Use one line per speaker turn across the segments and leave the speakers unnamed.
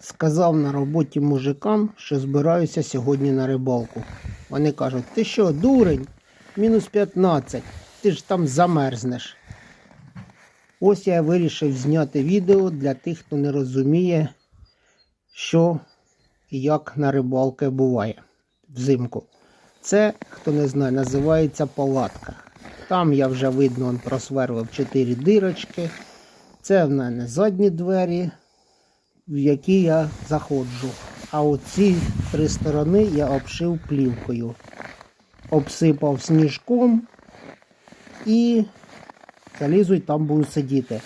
Сказав на роботі мужикам, що збираюся сьогодні на рибалку. Вони кажуть, ти що, дурень? Мінус 15, ти ж там замерзнеш. Ось я вирішив зняти відео для тих, хто не розуміє, що і як на рибалки буває взимку. Це, хто не знає, називається палатка. Там я вже видно просверлив 4 дирочки. Це в мене задні двері, в які я заходжу. А оці три сторони я обшив плівкою. Обсипав сніжком і залізу і там буду сидіти.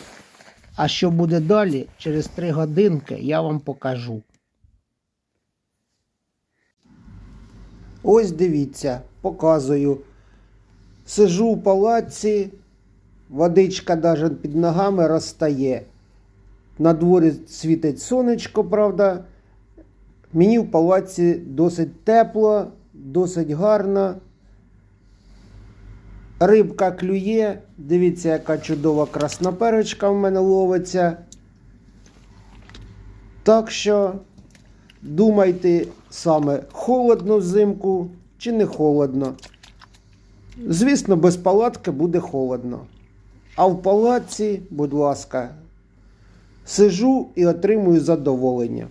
А що буде далі, через три годинки я вам покажу. Ось дивіться, показую. Сижу в палаці, водичка навіть під ногами розтає. На дворі світить сонечко, правда. Мені в палаці досить тепло, досить гарно. Рибка клює. Дивіться, яка чудова красноперочка в мене ловиться. Так що думайте саме, холодно взимку чи не холодно. Звісно, без палатки буде холодно. А в палаці, будь ласка, сижу і отримую задоволення.